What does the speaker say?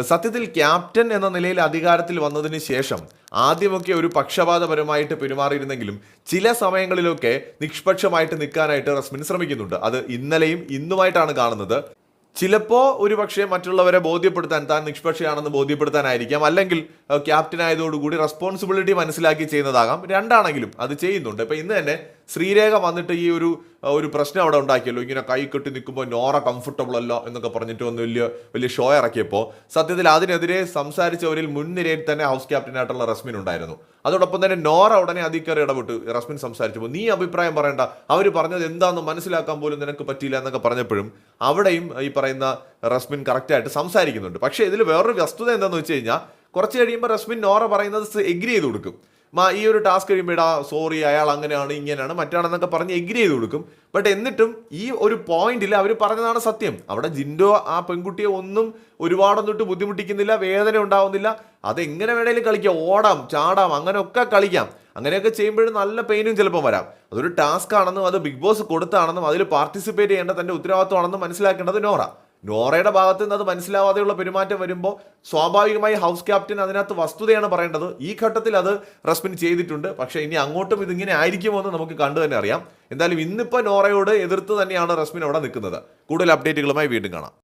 സത്യത്തിൽ ക്യാപ്റ്റൻ എന്ന നിലയിൽ അധികാരത്തിൽ വന്നതിന് ശേഷം ആദ്യമൊക്കെ ഒരു പക്ഷപാതപരമായിട്ട് പെരുമാറിയിരുന്നെങ്കിലും ചില സമയങ്ങളിലൊക്കെ നിഷ്പക്ഷമായിട്ട് നിൽക്കാനായിട്ട് റസ്മിൻ ശ്രമിക്കുന്നുണ്ട്. അത് ഇന്നലെയും ഇന്നുമായിട്ടാണ് കാണുന്നത്. ചിലപ്പോൾ ഒരു പക്ഷേ മറ്റുള്ളവരെ ബോധ്യപ്പെടുത്താൻ താൻ നിഷ്പക്ഷയാണെന്ന് ബോധ്യപ്പെടുത്താനായിരിക്കാം. അല്ലെങ്കിൽ ക്യാപ്റ്റൻ ആയതോടുകൂടി റെസ്പോൺസിബിലിറ്റി മനസ്സിലാക്കി ചെയ്യുന്നതാകാം. രണ്ടാണെങ്കിലും അത് ചെയ്യുന്നുണ്ട്. ഇപ്പം ഇന്ന് തന്നെ ശ്രീരേഖ വന്നിട്ട് ഈ ഒരു ഒരു പ്രശ്നം അവിടെ ഉണ്ടാക്കിയല്ലോ. ഇങ്ങനെ കൈ കെട്ടി നിൽക്കുമ്പോൾ നോറ കംഫർട്ടബിൾ അല്ല എന്നൊക്കെ പറഞ്ഞിട്ട് വന്ന് വലിയ വലിയ ഷോ ഇറക്കിയപ്പോൾ സത്യത്തിൽ അതിനെതിരെ സംസാരിച്ചവരിൽ മുൻനിരയിൽ തന്നെ ഹൗസ് ക്യാപ്റ്റനായിട്ടുള്ള റസ്മിൻ ഉണ്ടായിരുന്നു. അതോടൊപ്പം തന്നെ നോറ ഉടനെ അധികാരി ഇടപെട്ട് റസ്മിൻ സംസാരിച്ചപ്പോൾ നീ അഭിപ്രായം പറയണ്ട. അവർ പറഞ്ഞത് എന്താണെന്ന് മനസ്സിലാക്കാൻ പോലും നിനക്ക് പറ്റിയില്ല എന്നൊക്കെ പറഞ്ഞപ്പോഴും അവിടെയും ഈ പറയുന്ന റസ്മിൻ കറക്റ്റായിട്ട് സംസാരിക്കുന്നുണ്ട്. പക്ഷേ ഇതിൽ വേറൊരു വസ്തുത എന്താണെന്ന് വെച്ച് കഴിഞ്ഞാൽ കുറച്ച് കഴിയുമ്പോൾ റസ്മിൻ നോറ പറയുന്നത് എഗ്രി ചെയ്ത് കൊടുക്കും. ഈ ഒരു ടാസ്ക് കഴിയുമ്പോൾ ഇടാ സോറി അയാൾ അങ്ങനെയാണ് ഇങ്ങനെയാണ് മറ്റാണെന്നൊക്കെ പറഞ്ഞ് എഗ്രി ചെയ്ത് കൊടുക്കും. ബട്ട് എന്നിട്ടും ഈ ഒരു പോയിന്റിൽ അവർ പറഞ്ഞതാണ് സത്യം. അവിടെ ജിൻഡോ ആ പെൺകുട്ടിയെ ഒന്നും ഒരുപാടൊന്നിട്ട് ബുദ്ധിമുട്ടിക്കുന്നില്ല വേദന ഉണ്ടാവുന്നില്ല. അതെങ്ങനെ വേണേലും കളിക്കാം. ഓടാം ചാടാം അങ്ങനെയൊക്കെ കളിക്കാം. അങ്ങനെയൊക്കെ ചെയ്യുമ്പോഴും നല്ല പെയിനും ചിലപ്പോൾ വരാം. അതൊരു ടാസ്ക് ആണെന്നും അത് ബിഗ് ബോസ് കൊടുത്താണെന്നും അതിൽ പാർട്ടിസിപ്പേറ്റ് ചെയ്യേണ്ട തന്റെ ഉത്തരവാദിത്വമാണെന്നും മനസ്സിലാക്കേണ്ടത് നോറ. നോറയുടെ ഭാഗത്ത് നിന്ന് അത് മനസ്സിലാവാതെയുള്ള പെരുമാറ്റം വരുമ്പോൾ സ്വാഭാവികമായി ഹൗസ് ക്യാപ്റ്റൻ അതിനകത്ത് വസ്തുതയാണ് പറയേണ്ടത്. ഈ ഘട്ടത്തിൽ അത് റസ്മിൻ ചെയ്തിട്ടുണ്ട്. പക്ഷേ ഇനി അങ്ങോട്ടും ഇതിങ്ങനെ ആയിരിക്കുമോ എന്ന് നമുക്ക് കണ്ടു തന്നെ അറിയാം. എന്തായാലും ഇന്നിപ്പോൾ നോറയോട് എതിർത്ത് തന്നെയാണ് റസ്മിൻ അവിടെ നിൽക്കുന്നത്. കൂടുതൽ അപ്ഡേറ്റുകളുമായി വീണ്ടും കാണാം.